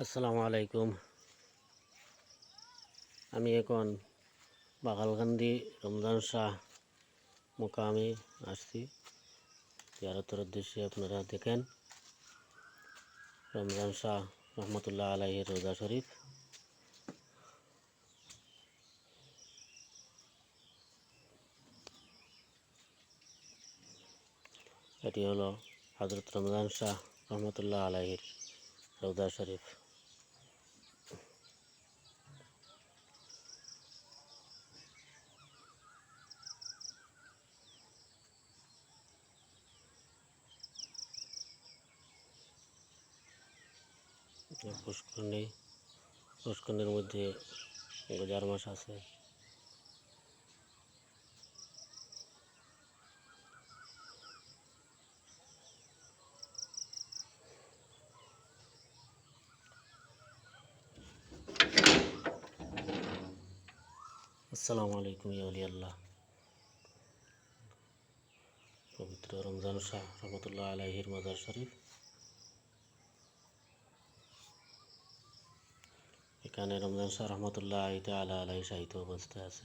আসসালামু আলাইকুম। আমি এখন বাগালকান্দি রমজান শাহ মোকামে আসছি। জিয়ারতের উদ্দেশ্যে আপনারা দেখেন, রমজান শাহ রহমতুল্লাহ আলাইয়ের রোজা শরীফ। এটি হলো হজরত রমজান শাহ রহমতুল্লাহ আলাইহির রোজা শরীফ। পুষ্করণী, পুষ্করণীর মধ্যে গোজার মাছ আছে। আসসালামু আলাইকুম ইয়া পবিত্র রমজান শাহ রহমতুল্লাহ আলাইহির মাজার শরীফ। এখানে রমজান শাহ রহমতুল্লাহ আইতে আলা আলাই সাহিত্য অবস্থায় আছে।